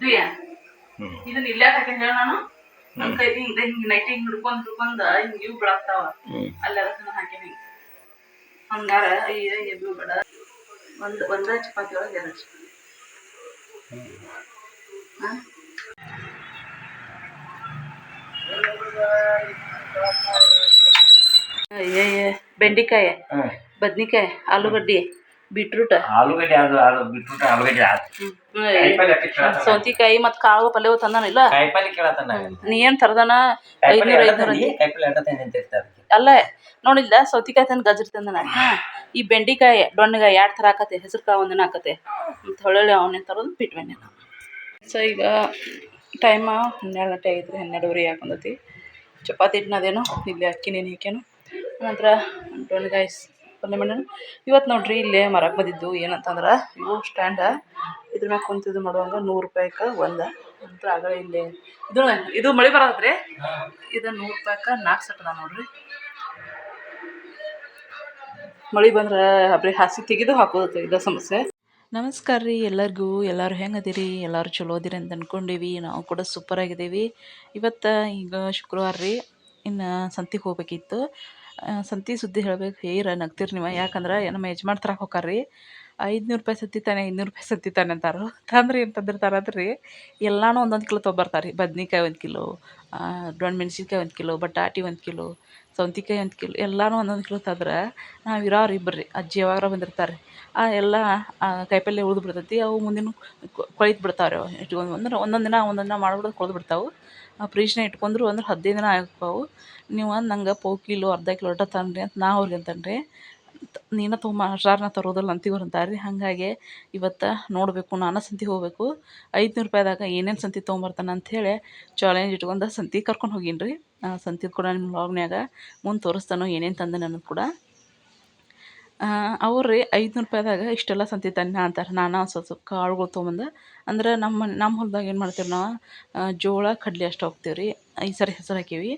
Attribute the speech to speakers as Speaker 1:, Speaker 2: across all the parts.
Speaker 1: ದುಯ್ಯ ಇದನ್ನ ಇಲ್ಲೇ ಹಾಕಿ ಹೇಳ ನಾನು? ಕೈ ಹಿಂಗ ಹಿಂಗ ನೈಟ್ ಹಿಂಗ್ ಹಿಡ್ಕೊಂಡ್ ಹಿಡ್ಕೊಂಡ್ ಹಿಂಗ ಇವ್ ಬಿಡಾಕ್ತಾವ ಅಲ್ಲಿ ಅದನ್ನ ಹಾಕೀನಿ ಹಂಗಾರ ಅಯ್ಯ ಬೇಡ ಒಂದ್ ಒಂದ ಚಪಾತಿ ಒಳಗೆ ಎರಡು ಚಪಾತಿ. ಬೆಂಡಿಕಾಯಿ. ಬದ್ನಿಕಾಯಿ ಆಲೂಗಡ್ಡಿ. ಬೀಟ್ರೂಟ್.
Speaker 2: ಆಲೂಗಡ್ಡೆ ಅದು ಅದು ಬೀಟ್ರೂಟ್ ಆಲೂಗಡ್ಡೆ
Speaker 1: ಸೌತಿಕಾಯಿ ಮತ್ ಕಾಳು ಪಲ್ಯ
Speaker 2: ಕಾಯಿಪಲ್ಲೆ ಕೇಳತ್ತಾನ
Speaker 1: ನೀ ಏನ್ ತರದನ? ಐದ್ನೂರ ಐದ್ನೂರ
Speaker 2: ಕಾಯಿಪಲ್ಲೆ
Speaker 1: ಅಲ್ಲ ನೋಡಿಲ್ಲ ಸೌತಿಕಾಯಿ ತಂದು ಗಜ್ರಿ ತಂದನ? ಈ ಬೆಂಡಿಕಾಯಿ ಡೊಣ್ಣಗಾಯಿ ಎರಡು ಥರ ಹಾಕತ್ತೆ ಹೆಸರು ಕಾಳು ಒಂದಿನ ಹಾಕತ್ತೆ ಮತ್ತು ಹೊಳ್ಳಿ ಅವನೇ ತರೋದು? ಬಿಟ್ವೆನೆ ಸೊ ಈಗ ಟೈಮ ಹನ್ನೆರಡು ಗಂಟೆ ಆಗಿದ್ರೆ ಹನ್ನೆರಡುವರೆ ಹಾಕೊಂಡತಿ ಚಪಾತಿ ಹಿಟ್ಟಿನದೇನು? ಇಲ್ಲಿ ಅಕ್ಕಿ ನೆನೆ ಹಾಕ್ಯಾನು ನಂತರ ಡೊಣ್ಣಗಾಯಿ ಪಲ್ಯ ಮಾಡೋಣ ಇವತ್ತು ನೋಡ್ರಿ ಇಲ್ಲೇ ಮರಕ್ಕೆ ಬಂದಿದ್ದು. ಏನಂತಂದ್ರೆ, ಇವು ಸ್ಟ್ಯಾಂಡ ಇದ್ರ ಮ್ಯಾಗ ಕುಂತಿದ್ದು ಮಾಡುವಂಗ ನೂರು ರೂಪಾಯಿಗೆ ಒಂದು. ಆಗಲೇ ಇಲ್ಲೇ. ಇದು ಇದು ಮಳೆ ಬರತ್ರಿ ಇದು ನೂರು ರೂಪಾಯ್ಗೆ ನಾಲ್ಕು ಸೆಟ್ ನೋಡ್ರಿ. ಮಳೆ ಬಂದ್ರೆ ಬರೀ ಹಾಸಿ ತೆಗೆದು ಹಾಕೋದು ಇದ ಸಮಸ್ಯೆ. ನಮಸ್ಕಾರ ರೀ ಎಲ್ಲರಿಗೂ. ಎಲ್ಲರೂ ಹೆಂಗದಿರಿ ಎಲ್ಲರೂ ಚಲೋ ಅದಿರಿ ಅಂತ ಅಂದ್ಕೊಂಡೀವಿ ನಾವು ಕೂಡ ಸೂಪರ್ ಆಗಿದ್ದೀವಿ ಇವತ್ತು ಈಗ ಶುಕ್ರವಾರ ರೀ. ಇನ್ನು ಸಂತಿಗೆ ಹೋಗ್ಬೇಕಿತ್ತು. ಸಂತಿ ಸುದ್ದಿ ಹೇಳ್ಬೇಕು ಹೇರ ನಗ್ತೀರಿ ನೀವು. ಯಾಕಂದ್ರೆ ನಮ್ಮ ಯಜಮಾನ್ ತರಕ್ಕೆ ಹೋಗಾರ ರೀ ಐದುನೂರು ರೂಪಾಯಿ ಸತ್ತಿ ತಾನೆ, ಐದುನೂರು ರೂಪಾಯಿ ಸತ್ತಿ ತಾನೆ ಅಂತಾರೆ. ತಂದ್ರೆ ಏನು ತಂದಿರ್ತಾರೆ ರೀ ಎಲ್ಲನೂ ಒಂದೊಂದು ಕಿಲೋ ತೊಗೊಬರ್ತಾರೆ. ರೀ ಬದ್ನಿಕಾಯಿ ಒಂದು ಕಿಲೋ ದೊಣ್ಣೆ ಮೆಣಸಿನ್ಕಾಯಿ ಒಂದು ಕಿಲೋ, ಬಟಾಟಿ ಒಂದು ಕಿಲೋ, ಸೌತಿಕಾಯಿ ಒಂದು ಕಿಲೋ, ಎಲ್ಲನೂ ಒಂದೊಂದು ಕಿಲೋ ತಂದ್ರೆ ನಾವು ಇರೋರು ಇಬ್ಬರು ರೀ ಅಜ್ಜಿ ಯಾವಾಗ ಬಂದಿರ್ತಾರೆ ಆ ಎಲ್ಲ ಕಾಯಿಪಲ್ಲೆ ಉಳಿದು ಬಿಡ್ತೈತಿ. ಅವು ಮುಂದಿನ ಕೊಳಿತು ಬಿಡ್ತಾವೆ ರೀ ಇಟ್ಕೊಂಡು ಅಂದ್ರೆ ಒಂದೊಂದು ದಿನ ಒಂದೊಂದು ದಿನ ಮಾಡ್ಬಿಡೋದು ಕೊಳ್ದು ಬಿಡ್ತಾವೆ. ಫ್ರೀಜ್ನ ಇಟ್ಕೊಂಡ್ರು ಅಂದ್ರೆ ಹದಿನೈದು ದಿನ ಆಗ್ತಾವೆ ನೀವು ನಂಗೆ ಪಾವು ಕಿಲೋ, ಅರ್ಧ ಕಿಲೋ ತಂದ್ರಿ ಅಂತ ನಾ ಅವ್ರಿಗೆ ಅಂತಂದ್ರೆ ನೀನು ತೊಗೊಂಬ ಅಷ್ಟಾರು ನಾ ತರೋದಿಲ್ಲ ಅಂತೀವ್ರು ಅಂತಾರೆ ರೀ ಹಾಗಾಗಿ ಇವತ್ತು ನೋಡಬೇಕು, ನಾನು ಸಂತಿ ಹೋಗಬೇಕು. ಐದುನೂರು ರೂಪಾಯಿದಾಗ ಏನೇನು ಸಂತಿ ತೊಗೊಂಬರ್ತಾನೆ ಅಂಥೇಳಿ ಚಾಲೆಂಜ್ ಇಟ್ಕೊಂಡು ಸಂತಿ ಕರ್ಕೊಂಡು ಹೋಗೀನಿ ರೀ ಸಂತಿ ಕೂಡ ನಿಮ್ಮ ವ್ಲಾಗ್ನ್ಯಾಗ ಮುಂದೆ ತೋರಿಸ್ತಾನೋ ಏನೇನು ತಂದೆ ನನಗೆ ಕೂಡ. ಅವ್ರು ಐದುನೂರು ರೂಪಾಯಿದಾಗ ಇಷ್ಟೆಲ್ಲ ಸಂತಿ ತನ್ನ ಅಂತಾರೆ. ನಾನು ಸ್ವಲ್ಪ ಸ್ವಲ್ಪ ಕಾಳುಗಳು ತೊಗೊಂಬಂದು. ಅಂದ್ರೆ ನಮ್ಮ ನಮ್ಮ ಹೊಲ್ದಾಗ ಏನು ಮಾಡ್ತೀವಿ ನಾವು? ಜೋಳ, ಕಡ್ಲೆ ಅಷ್ಟು ಹೋಗ್ತೀವಿ ರೀ ಈ ಸರಿ ಹೆಸರು ಹಾಕೀವಿ.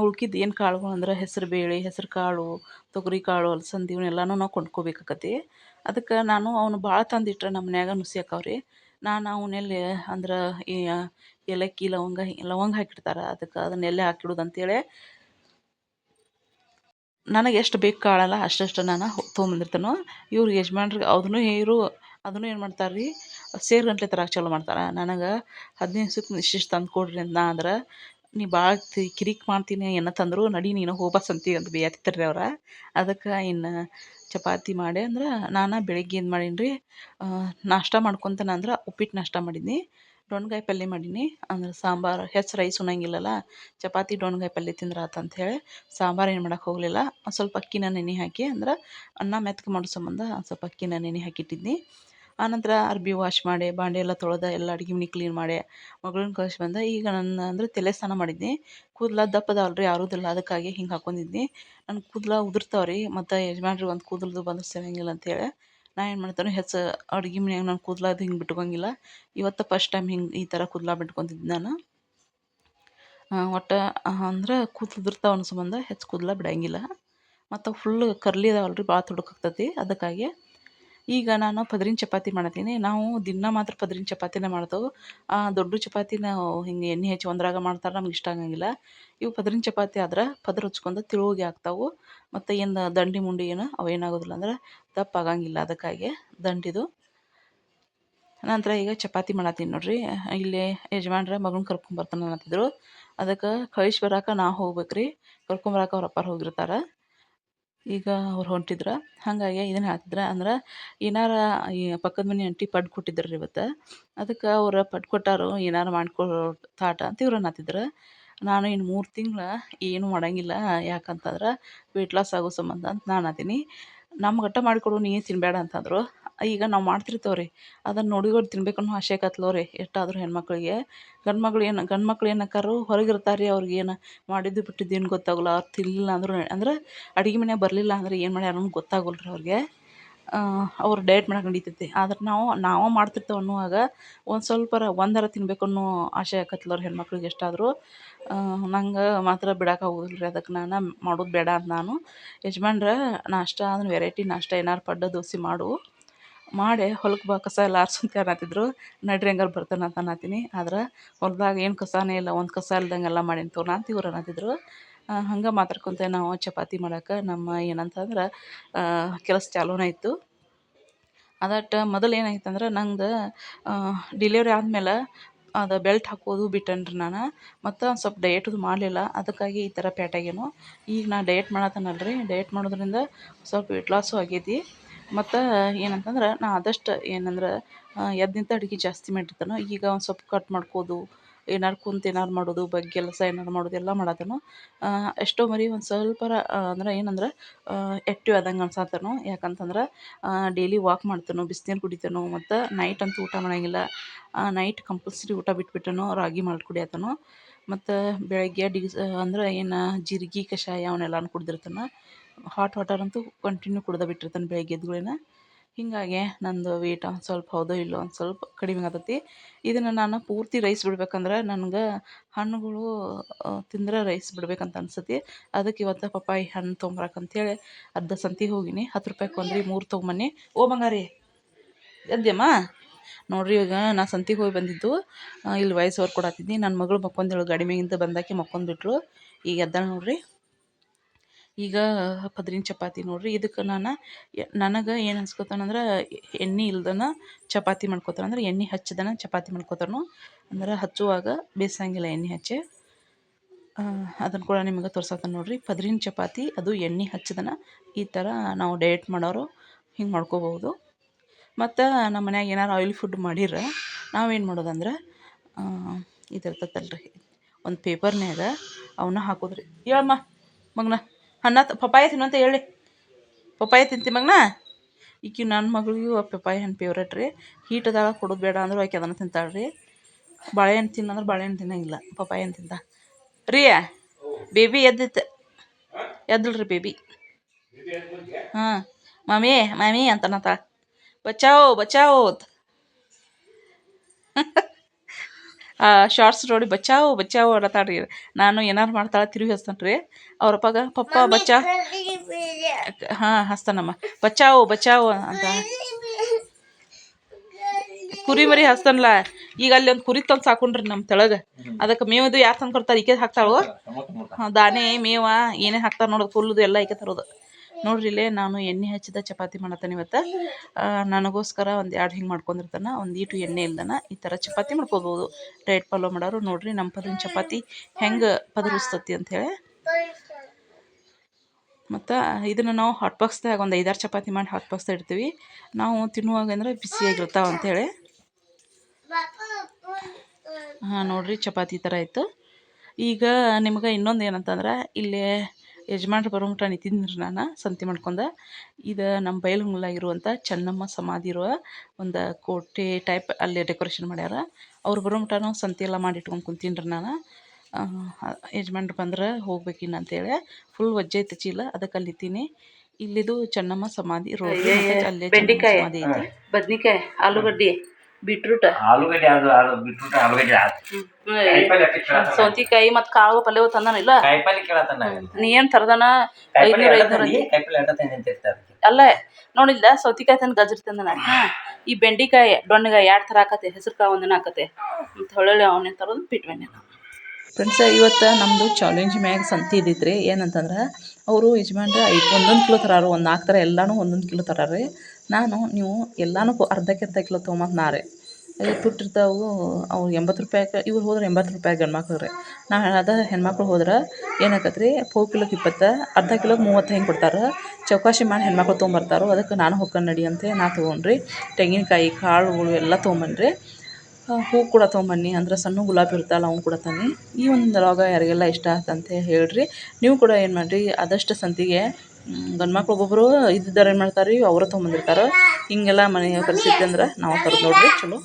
Speaker 1: ಉಳ್ಕಿದ್ದು ಏನು ಕಾಳುಗಳು ಅಂದ್ರೆ ಹೆಸ್ರು ಬೇಳೆ, ಹೆಸ್ರು ಕಾಳು, ತೊಗರಿ ಕಾಳು, ಅಲಸಂದಿ ಇವನ್ನೆಲ್ಲನೂ ನಾವು ಕೊಂಡ್ಕೊಬೇಕಾಕತಿ ಅದಕ್ಕೆ ನಾನು ಅವನು ಭಾಳ ತಂದಿಟ್ರೆ ನಮ್ಮ ಮನ್ಯಾಗ ನುಸಿ ರೀ ನಾನು ಅವನ್ನೆಲ್ಲಿ ಅಂದ್ರೆ ಈ ಏಲಕ್ಕಿ, ಲವಂಗ ಲವಂಗ ಹಾಕಿಡ್ತಾರೆ. ಅದಕ್ಕೆ ಅದನ್ನೆಲ್ಲ ಹಾಕಿಡೋದು ಅಂತೇಳಿ ನನಗೆ ಎಷ್ಟು ಬೇಕು ಕಾಳಲ್ಲ ಅಷ್ಟಷ್ಟು ನಾನು ತೊಗೊಂಬಂದಿರ್ತಾನೋ. ಇವ್ರ ಯಜಮಾನ್ರಿಗೆ ಅದನ್ನು ಇವರು ಅದನ್ನು ಏನು ಮಾಡ್ತಾರೆ ರೀ ಸೇರು ಗಂಟ್ಲೆ ತರಕ್ಕೆ ಚಾಲೂ ಮಾಡ್ತಾರೆ. ನನಗೆ ಹದಿನೈದು ಸುತ್ತ ಇಷ್ಟಿಷ್ಟು ತಂದು ಕೊಡ್ರಿ ಅಂತ ನಾ ಅಂದ್ರೆ ನೀ ಭಾಳ ಕಿರಿಕ್ ಮಾಡ್ತೀನಿ ತಂದ್ರು, ನಡಿ ನೀನು ಹೋಗ ಸಂತಿ ಅಂತ ರೀ ಅವ್ರ. ಅದಕ್ಕೆ ಇನ್ನು ಚಪಾತಿ ಮಾಡಿ ಅಂದ್ರೆ ನಾನು ಬೆಳಿಗ್ಗೆ ಏನು ಮಾಡೀನಿ ರೀ ನಾಷ್ಟ ಮಾಡ್ಕೊತಾನ ಅಂದ್ರೆ ಉಪ್ಪಿಟ್ಟು ನಾಷ್ಟ ಮಾಡೀನಿ ಡೊಣ್ಗಾಯಿ ಪಲ್ಯ ಮಾಡೀನಿ, ಅಂದ್ರೆ ಸಾಂಬಾರು ಹೆಚ್ಚು ರೈಸ್ ಉಣ್ಣಂಗಿಲ್ಲಲ್ಲ ಚಪಾತಿ ಡೊಣ್ಗಾಯಿ ಪಲ್ಯ ಆತು ಅಂಥೇಳಿ ಸಾಂಬಾರು ಏನು ಮಾಡಕ್ಕೆ ಹೋಗಲಿಲ್ಲ ಸ್ವಲ್ಪ ಅಕ್ಕಿನ ನೆನೆ ಹಾಕಿ ಅಂದ್ರೆ ಅನ್ನ ಮೆತ್ಗೆ ಮಾಡೋ ಸಂಬಂಧ ಸ್ವಲ್ಪ ಅಕ್ಕಿನ ನೆನೆ ಹಾಕಿಟ್ಟಿದ್ನಿ. ಆನಂತರ ಅರ್ಬಿ ವಾಶ್ ಮಾಡಿ, ಬಾಂಡೆ ಎಲ್ಲ ತೊಳೆದ ಎಲ್ಲ ಅಡುಗೆ ಮನೆ ಕ್ಲೀನ್ ಮಾಡಿ ಮಗಳನ್ನ ಕಳಿಸಿ ಬಂದ. ಈಗ ನನ್ನ ಅಂದರೆ ತಲೆ ಸ್ನಾನ ಮಾಡಿದ್ನಿ. ಕೂದಲ ದಪ್ಪದವಲ್ರಿ ರೀ ಆರೋದಿಲ್ಲ ಅದಕ್ಕಾಗಿ ಹಿಂಗೆ ಹಾಕೊಂಡಿದ್ನಿ. ನನ್ನ ಕೂದಲ ಉದುರ್ತಾವೆ ರೀ ಮತ್ತು ಯಜಮಾನ್ರಿ ಒಂದು ಕೂದಲದು ಬಂದು ಸರಿಯಂಗಿಲ್ಲ ಅಂತೇಳಿ ನಾ ಏನು ಮಾಡ್ತಾನೆ ಹೆಚ್ಚು ಅಡುಗೆ ಮನೆಯಾಗ ನಾನು ಕೂದಲ ಅದು ಹಿಂಗೆ ಬಿಟ್ಕೊಂಗಿಲ್ಲ. ಇವತ್ತು ಫಸ್ಟ್ ಟೈಮ್ ಹಿಂಗೆ ಈ ಥರ ಕೂದಲ ಬಿಟ್ಕೊಂತಿದ್ದೆ ನಾನು. ಒಟ್ಟು ಅಂದ್ರೆ ಕೂದಲು ಉದುರ್ತಾವ ಅನ್ನೋ ಸಂಬಂಧ ಹೆಚ್ಚು ಕೂದಲ ಬಿಡಂಗಿಲ್ಲ. ಮತ್ತು ಫುಲ್ ಕರ್ಲಿ ಅದಾವಲ್ಲ ರೀ ಭಾಳ ತುಡುಕಾಗ್ತೈತಿ. ಅದಕ್ಕಾಗಿ ಈಗ ನಾನು ಪದರಿನ ಚಪಾತಿ ಮಾಡತ್ತೀನಿ ನಾವು ದಿನ ಮಾತ್ರ ಪದರಿನ ಚಪಾತಿನೇ ಮಾಡ್ತೇವೆ. ದೊಡ್ಡ ಚಪಾತಿ ನಾವು ಹಿಂಗೆ ಎಣ್ಣೆ ಹೆಚ್ಚಿ ಒಂದ್ರಾಗ ಮಾಡ್ತಾರೆ, ನಮ್ಗೆ ಇಷ್ಟ ಆಗಂಗಿಲ್ಲ. ಇವು ಪದರಿನ ಚಪಾತಿ ಆದ್ರೆ ಪದ್ರ ಹಚ್ಕೊಂಡು ತಿಳುವಿಗೆ ಆಗ್ತಾವೆ ಮತ್ತು ಏನು ದಂಡಿ ಮುಂಡಿ ಏನು, ಅವು ಏನಾಗೋದಿಲ್ಲ ಅಂದ್ರೆ ಆಗಂಗಿಲ್ಲ ಅದಕ್ಕಾಗಿ ದಂಡಿದು. ನಂತರ ಈಗ ಚಪಾತಿ ಮಾಡತ್ತೀನಿ ನೋಡ್ರಿ. ಇಲ್ಲಿ ಯಜಮಾನ್ರ ಮಗನ ಕರ್ಕೊಂಬರ್ತಾನೆ ಅಂತಿದ್ರು ಅದಕ್ಕೆ ಕಳಿಸಿ ಬರಾಕ ನಾ ಹೋಗ್ಬೇಕ್ರಿ. ಕರ್ಕೊಂಬರಾಕ ಅವ್ರ ಅಪ್ಪಾರು ಹೋಗಿರ್ತಾರೆ. ಈಗ ಅವ್ರು ಹೊಂಟಿದ್ರು, ಹಾಗಾಗಿ ಇದನ್ನು ಹಾಕಿದ್ರೆ. ಅಂದ್ರೆ ಏನಾರ ಈ ಪಕ್ಕದ ಮನೆ ಅಂಟಿ ಪಡ್ ಕೊಟ್ಟಿದ್ರು ರೀ ಇವತ್ತು. ಅದಕ್ಕೆ ಅವ್ರು ಪಡ್ ಕೊಟ್ಟಾರು, ಏನಾರ ಮಾಡ್ಕೊ ತಾಟ ಅಂತ ಇವ್ರು ಅನ್ನತ್ತಿದ್ರು ನಾನು ಇನ್ನು ಮೂರು ತಿಂಗ್ಳು ಏನು ಮಾಡೋಂಗಿಲ್ಲ, ಯಾಕಂತಂದ್ರೆ ವೆಯ್ಟ್ ಲಾಸ್ ಆಗೋ ಸಂಬಂಧ ಅಂತ ನಾನು ಅದೀನಿ ನಮ್ಗಟ್ಟ ಮಾಡಿಕೊಡು, ನೀನು ತಿನ್ನಬೇಡ ಅಂತಂದರು. ಈಗ ನಾವು ಮಾಡ್ತಿರ್ತೇವೆ ರೀ ಅದನ್ನು ನೋಡಿಕೊಂಡು ತಿನ್ಬೇಕು ಅನ್ನೋ ಆಸೆ ಆಕತ್ಲೋ ರೀ ಎಷ್ಟಾದರೂ ಹೆಣ್ಮಕ್ಳಿಗೆ. ಗಂಡು ಮಕ್ಳು ಏನು ಗಂಡು ಮಕ್ಳು ಏನು ಹೊರಗೆ ಇರ್ತಾರೆ ರೀ ಅವ್ರಿಗೆ ಏನು ಮಾಡಿದ್ದು ಬಿಟ್ಟಿದ್ದು ಏನು ಗೊತ್ತಾಗೋಲ್ಲ. ಅವ್ರು ತಿನ್ನಲಿಲ್ಲ ಅಂದರೂ ಅಂದ್ರೆ ಅಡುಗೆ ಮನೆ ಬರಲಿಲ್ಲ ಅಂದ್ರೆ ಏನು ಮಾಡ್ಯಾರ ಗೊತ್ತಾಗೋಲ್ಲ ರೀ ಅವ್ರಿಗೆ. ಅವ್ರು ಡಯಟ್ ಮಾಡಕ್ಕೆ ನಡೀತೈತಿ. ಆದ್ರೆ ನಾವು ನಾವು ಮಾಡ್ತಿರ್ತೇವೆ ಅನ್ನುವಾಗ ಒಂದು ಸ್ವಲ್ಪ ಒಂದರ ತಿನ್ಬೇಕು ಅನ್ನೋ ಆಸೆ ಆಕತ್ಲ ಅವ್ರ ಹೆಣ್ಮಕ್ಳಿಗೆ ಎಷ್ಟಾದರೂ. ನಂಗೆ ಮಾತ್ರ ಬಿಡಕ್ಕೆ ರೀ ಅದಕ್ಕೆ ನಾನು ಮಾಡೋದು ಬೇಡ ಅಂತ ನಾನು. ಯಜಮಾನ್ರ ನಾಷ್ಟ ಅಂದ್ರೆ ವೆರೈಟಿ ನಾಷ್ಟ ಏನಾರು ಪಡ್ಡ ದೋಸೆ ಮಾಡು. ಮಾಡಿ ಹೊಲಕ್ಕೆ ಬಾ, ಕಸ ಎಲ್ಲ ಆರ್ಸಂತ ಅನ್ನತ್ತಿದ್ರು. ನಡ್ರಿ ಹಂಗಾರೆ ಬರ್ತಾನೆ ಅಂತ ಅನ್ನತ್ತೀನಿ. ಆದ್ರೆ ಹೊಲ್ದಾಗ ಏನು ಕಸನೇ ಇಲ್ಲ, ಒಂದು ಕಸ ಇಲ್ದಂಗೆ ಎಲ್ಲ ಮಾಡೀನಿ ತಗೋ ಅಂತ ಇವ್ರು ಅನ್ನತ್ತಿದ್ರು. ಹಂಗೆ ಮಾತಾಡ್ಕೊಂತೆ ನಾವು ಚಪಾತಿ ಮಾಡೋಕೆ. ನಮ್ಮ ಏನಂತಂದ್ರೆ ಕೆಲಸ ಚಾಲೂನೇ ಇತ್ತು. ಅದಟ್ಟು ಮೊದಲು ಏನಾಯ್ತಂದ್ರೆ ನಂದು ಡಿಲಿವರಿ ಆದಮೇಲೆ ಅದು ಬೆಲ್ಟ್ ಹಾಕೋದು ಬಿಟ್ಟೇನ್ರಿ ನಾನು. ಮತ್ತು ಒಂದು ಸ್ವಲ್ಪ ಡಯಟದು ಮಾಡಲಿಲ್ಲ. ಅದಕ್ಕಾಗಿ ಈ ಥರ ಪೇಟಾಗೇನು ಈಗ ನಾ ಡಯಟ್ ಮಾಡತ್ತೇನಲ್ಲ ರೀ ಡಯಟ್ ಮಾಡೋದ್ರಿಂದ ಸ್ವಲ್ಪ ವೆಯ್ಟ್ ಲಾಸು ಆಗೈತಿ. ಮತ್ತು ಏನಂತಂದ್ರೆ ನಾ ಆದಷ್ಟು ಏನಂದ್ರೆ ಎದ್ದು ನಿಂತು ಅಡುಗೆ ಜಾಸ್ತಿ ಮಾಡಿರ್ತಾನೆ, ಈಗ ಒಂದು ಸ್ವಲ್ಪ ಕಟ್ ಮಾಡ್ಕೋದು, ಏನಾರು ಕುಂತು ಏನಾರು ಮಾಡೋದು ಬಗ್ಗೆ ಕೆಲಸ ಏನಾರು ಮಾಡೋದು ಎಲ್ಲ ಮಾಡತ್ತೇನೆ ಎಷ್ಟೋ ಮರಿ ಒಂದು ಸ್ವಲ್ಪರ ಅಂದ್ರೆ ಏನಂದ್ರೆ ಆ್ಯಕ್ಟಿವ್ ಆದಂಗೆ ಅನ್ಸತ್ತೇನೋ ಯಾಕಂತಂದ್ರೆ ಡೈಲಿ ವಾಕ್ ಮಾಡ್ತಾನೋ, ಬಿಸ್ನೀರು ಕುಡಿತಾನೋ, ಮತ್ತು ನೈಟ್ ಅಂತೂ ಊಟ ಮಾಡೋಂಗಿಲ್ಲ ನೈಟ್ ಕಂಪಲ್ಸರಿ ಊಟ ಬಿಟ್ಬಿಟ್ಟನು, ರಾಗಿ ಮಾಡಿ ಕುಡಿಯತ್ತೇನೋ ಮತ್ತು ಬೆಳಗ್ಗೆ ಡಿಸ್ ಅಂದ್ರೆ ಏನು, ಜಿರ್ಗಿ, ಕಷಾಯ ಅವನ್ನೆಲ್ಲನೂ ಕುಡ್ದಿರ್ತೇನೆ ಹಾಟ್ ವಾಟರ್ ಅಂತೂ ಕಂಟಿನ್ಯೂ ಕುಡ್ದ ಬಿಟ್ಟಿರ್ತಾನೆ ಬೆಳಗ್ಗೆ ಎದ್ದ ಹೀಗಾಗಿ ನಂದು ವೇಟ್ ಒಂದು ಸ್ವಲ್ಪ ಹೌದೋ ಇಲ್ಲೋ ಒಂದು ಸ್ವಲ್ಪ ಕಡಿಮೆ ಆಗತೈತಿ. ಇದನ್ನು ನಾನು ಪೂರ್ತಿ ರೈಸ್ ಬಿಡ್ಬೇಕಂದ್ರೆ ನನಗೆ ಹಣ್ಣುಗಳು ತಿಂದ್ರೆ ರೈಸ್ ಬಿಡ್ಬೇಕಂತ ಅನ್ಸತಿ. ಅದಕ್ಕೆ ಇವತ್ತು ಪಪ್ಪಾಯಿ ಹಣ್ಣು ತೊಗೊಂಬರಕ್ಕಂತೇಳಿ ಅರ್ಧ ಸಂತಿಗೆ ಹೋಗಿನಿ. ಹತ್ತು ರೂಪಾಯಿ ಕೊಂದ್ರಿ ಮೂರು ತೊಗೊಂಬನ್ನಿ ಓ ಬಂಗಾರಿ ಎದ್ದೆಮ್ಮ ನೋಡ್ರಿ ಇವಾಗ ನಾ ಸಂತಿಗೆ ಹೋಗಿ ಬಂದಿದ್ದು ಇಲ್ಲಿ ವಯಸ್ಸವ್ರು ಕೊಡತ್ತಿದ್ನಿ ನನ್ನ ಮಗಳು ಮಕ್ಕೊಂದೇಳು, ಗಾಡಿ ಬಂದಾಕಿ ಬಂದಾಕೆ ಮಕ್ಕೊಂಡ್ಬಿಟ್ರು ಈಗ ಎದ್ದಾಳೆ ನೋಡಿರಿ. ಈಗ ಪದ್ರಿನ ಚಪಾತಿ ನೋಡಿರಿ. ಇದಕ್ಕೆ ನಾನು ನನಗೆ ಏನು ಅನ್ಸ್ಕೊತಾನಂದ್ರೆ ಎಣ್ಣೆ ಇಲ್ದನ ಚಪಾತಿ ಮಾಡ್ಕೊತಾನೆ. ಅಂದ್ರೆ ಎಣ್ಣೆ ಹಚ್ಚದನ ಚಪಾತಿ ಮಾಡ್ಕೊತಾನು. ಅಂದ್ರೆ ಹಚ್ಚುವಾಗ ಬೇಯಿಸಂಗಿಲ್ಲ ಎಣ್ಣೆ ಹಚ್ಚಿ. ಅದನ್ನು ಕೂಡ ನಿಮಗೆ ತೋರ್ಸತ್ತಾನೆ ನೋಡ್ರಿ. ಪದ್ರಿನ ಚಪಾತಿ, ಅದು ಎಣ್ಣೆ ಹಚ್ಚದನ ಈ ಥರ ನಾವು ಡಯಟ್ ಮಾಡೋರು ಹಿಂಗೆ ಮಾಡ್ಕೋಬಹುದು. ಮತ್ತು ನಮ್ಮ ಮನ್ಯಾಗ ಏನಾರು ಆಯಿಲ್ ಫುಡ್ ಮಾಡಿದ್ರೆ ನಾವೇನು ಮಾಡೋದಂದ್ರೆ ಇದಿರ್ತೈತಲ್ಲ ರೀ ಒಂದು ಪೇಪರ್ನ್ಯಾಗ ಅವನ್ನ ಹಾಕೋದ್ರಿ. ಹೇಳಮ್ಮ ಮಗನ. ಅನ್ನ ಪಪ್ಪಾಯ ತಿನ್ನು ಅಂತ ಹೇಳಿ. ಪಪ್ಪಾಯ ತಿಂತಿ ಮಗನ? ಈಕಿ ನನ್ನ ಮಗಳಿಗೂ ಪಪ್ಪಾಯ ಹಣ್ಣು ಫೇವ್ರೇಟ್ ರೀ. ಹೀಟ್ ಅದಾಳ, ಕೊಡೋದು ಬೇಡ ಅಂದ್ರೆ ಆಕೆ ಅದನ್ನು ತಿಂತಾಳೆ ರೀ ಬಾಳೆಹಣ್ಣು ತಿನ್ನಂದ್ರೆ ಬಾಳೆಹಣ್ಣು ತಿನ್ನಂಗಿಲ್ಲ. ಪಪ್ಪಾಯ ಹಣ್ಣು ತಿಂತ ರೀ, ಬೇಬಿ ಎದ್ದಿತ್ತು? ಎದ್ದಳು ರೀ ಬೇಬಿ. ಹಾಂ ಮಾಮಿ ಮಾಮಿ ಅಂತ ಅನ್ನತ್ತಾಳ ಬಚಾವೋ ಬಚಾವೋ ಶಾರ್ಟ್ಸ್ ನೋಡಿ ಬಚಾವು ಬಚಾವು ಅನ್ನತ್ತಾಳ ರೀ ನಾನು ಏನಾರು ಮಾಡ್ತಾಳೆ ತಿರುಗಿ ಹಚ್ತಾನೆ ರೀ ಅವ್ರ ಅಪ್ಪಗ ಪಪ್ಪ ಬಚ್ಚಾ. ಹಾಂ ಹಚ್ತಾನಮ್ಮ ಬಚಾವು ಬಚಾವು ಅಂತ. ಕುರಿ ಮರಿ ಹಚ್ತಾನಲ್ಲ ಈಗ ಅಲ್ಲಿ ಒಂದು ಕುರಿ ತಂದು ಸಾಕೊಂಡ್ರಿ ನಮ್ಮ ತೆಳಗೆ. ಅದಕ್ಕೆ ಮೇವದು ಯಾರು ತಂದು ಕೊಡ್ತಾರೆ ಈಕೆ ಹಾಕ್ತಾಳು? ದಾನಿ ದಾನೆ ಮೇವ ಏನೇ ಹಾಕ್ತಾರೆ ನೋಡೋದು ಫುಲ್ದು ಎಲ್ಲ ಈಕೆ ತರೋದು. ನೋಡ್ರಿ ಇಲ್ಲೇ ನಾನು ಎಣ್ಣೆ ಹಚ್ಚಿದ ಚಪಾತಿ ಮಾಡತ್ತೇನೆ ಇವತ್ತು. ನನಗೋಸ್ಕರ ಒಂದು ಎರಡು ಹಿಂಗೆ ಮಾಡ್ಕೊಂಡಿರ್ತಾನ, ಒಂದು ಈಟು ಎಣ್ಣೆ ಇಲ್ದನ ಈ ಥರ ಚಪಾತಿ ಮಾಡ್ಕೋಬೋದು. ಡೈಟ್ ಫಾಲೋ ಮಾಡೋರು, ನೋಡ್ರಿ ನಮ್ಮ ಪದರಿನ ಚಪಾತಿ ಹೆಂಗೆ ಪದರಿಸ್ತತಿ ಅಂಥೇಳಿ ಮತ್ತು ಇದನ್ನು ನಾವು ಹಾಟ್ ಬಾಕ್ಸ್ದಾಗ ಒಂದು ಐದಾರು ಚಪಾತಿ ಮಾಡಿ ಹಾಟ್ ಬಾಕ್ಸ್ದಾಗ ಇಡ್ತೀವಿ. ನಾವು ತಿನ್ನುವಾಗ ಅಂದರೆ ಬಿಸಿಯಾಗಿರ್ತಾವೆ ಅಂಥೇಳಿ ಹಾಂ, ನೋಡಿರಿ ಚಪಾತಿ ಥರ ಆಯಿತು. ಈಗ ನಿಮ್ಗೆ ಇನ್ನೊಂದು ಏನಂತಂದ್ರೆ, ಇಲ್ಲೇ ಯಜಮಾನ್ರು ಬರೋ ನಿಂತಿದ್ರಿ ನಾನು ಸಂತೆ ಮಾಡ್ಕೊಂಡ. ಇದು ನಮ್ಮ ಬೈಲಹೊಂಗಲ ಇರುವಂಥ ಚೆನ್ನಮ್ಮ ಸಮಾಧಿ ಇರುವ ಒಂದು ಕೋಟೆ ಟೈಪ್ ಅಲ್ಲಿ ಡೆಕೋರೇಷನ್ ಮಾಡ್ಯಾರ. ಅವ್ರು ಬರೋ ನಾವು ಸಂತೆ ಎಲ್ಲ ಮಾಡಿ ಇಟ್ಕೊಂಡು ಕುಂತೀನಿ ರೀ ನಾನು ಯಜಮಾನ್ರು ಬಂದ್ರೆ ಹೋಗ್ಬೇಕಿನ್ನು ಅಂತೇಳಿ. ಫುಲ್ ವಜ್ಜೆ ಐತೆ ಚೀಲ ಅದಕ್ಕೆ ಅಲ್ಲಿ ನಿಂತೀನಿ ಇಲ್ಲಿದು ಚೆನ್ನಮ್ಮ ಸಮಾಧಿ ರೋಡ್ ಬದ್ನಿಕಾಯಿ ಆಲೂಗಡ್ಡೆ ಬೀಟ್ರೂಟ್.
Speaker 2: ಆಲೂಗಡ್ಡೆ ಅದು ಆಲೂಗಡ್ಡೆ.
Speaker 1: ಸೌತಿಕಾಯಿ ಮತ್ತು ಕಾಳು ಪಲ್ಯ ತಂದಾನಿಲ್ಲ
Speaker 2: ಕಾಯಿಪಲ್ಲೆ ಕೇಳತ್ತಾನ
Speaker 1: ನೀ ಏನು ತರದನ? ಐನೂರ ಐನೂರ
Speaker 2: ಕಾಯಿಪಲ್ಲೆ
Speaker 1: ಅಲ್ಲ. ನೋಡಿಲ್ಲ ಸೌತಿಕಾಯಿ ತಂದು ಗಜ್ರಿ ತಂದನ. ಈ ಬೆಂಡಿಕಾಯಿ ಡೊಣ್ಣಗಾಯಿ ಎರಡ್ ತರ ಆಕತೆ ಹೆಸರು ಕಾಯಿ ಒಂದಿನ ಆಕತೆ ಮತ್ತು ಹೊಳ್ಳಿ ಅವನೇ ತರೋದು ಫ್ರೆಂಡ್ಸ ಇವತ್ತು ನಮ್ಮದು ಚಾಲೆಂಜ್ ಮ್ಯಾಗ ಸಂತಿ ಇದ್ದಿತ್ತು ಏನಂತಂದ್ರೆ, ಅವರು ಯಜಮಾನ್ರೆ ಒಂದೊಂದು ಕಿಲೋ ತರಾರು, ಒಂದು ನಾಲ್ಕು ಥರ ಎಲ್ಲನೂ ಒಂದೊಂದು ಕಿಲೋ ತರಾರಿ ನಾನು, ನೀವು ಎಲ್ಲನೂ ಅರ್ಧಕ್ಕೆ ಅರ್ಧ ಕಿಲೋ ತೊಗೊಂಬಂದು ನಾರೆ ತುಟ್ಟಿರ್ತಾವು ಅವ್ರು ಎಂಬತ್ತು ರೂಪಾಯಿಗೆ ಇವ್ರು ಹೋದ್ರೆ ಎಂಬತ್ತು ರೂಪಾಯಿ ಗಂಡು ರೀ. ನಾ ಅದ ಹೆಣ್ಮಕ್ಳು ಹೋದ್ರೆ ಏನಾಕತ್ತೆ ರೀ ಪೋ ಕಿಲೋಕ್ಕೆ ಇಪ್ಪತ್ತು, ಅರ್ಧ ಕಿಲೋಗೆ ಮೂವತ್ತು ಹೆಂಗೆ ಕೊಡ್ತಾರೆ. ಚೌಕಾಶಿ ಮಾಡಿ ಹೆಣ್ಮಕ್ಳು ತೊಗೊಂಬರ್ತಾರೋ. ಅದಕ್ಕೆ ನಾನು ಹೊಕ್ಕನ್ ನಡಿ ಅಂತ ನಾ ತೊಗೊಂಡ್ರಿ. ತೆಂಗಿನಕಾಯಿ, ಕಾಳುಗಳು ಎಲ್ಲ ತೊಗೊಂಬನ್ರಿ ಹೂ ಕೂಡ ತೊಗೊಂಬನ್ನಿ. ಅಂದ್ರೆ ಸಣ್ಣ ಗುಲಾಬಿ ಇರ್ತಲ್ಲ ಅವ್ನು ಕೂಡ ತನ್ನಿ. ಈ ಒಂದು ಲಾಗ ಯಾರಿಗೆಲ್ಲ ಇಷ್ಟ ಆತಂತ ಹೇಳ್ರಿ. ನೀವು ಕೂಡ ಏನು ಮಾಡಿರಿ, ಆದಷ್ಟು ಸಂತಿಗೆ ಗಂಡು ಮಕ್ಳು ಒಬ್ಬೊಬ್ಬರು ಇದ್ದಿದ್ದಾರೆ ಏನು ಮಾಡ್ತಾರೆ ರೀ ಅವರು ತೊಗೊಂಬಂದಿರ್ತಾರೆ. ಹಿಂಗೆಲ್ಲ ಮನೆಯ ಪರಿಸ್ಥಿತಿ ಅಂದ್ರೆ ನಾವು ತರೋದು ನೋಡ್ರಿ, ಚಲೋ.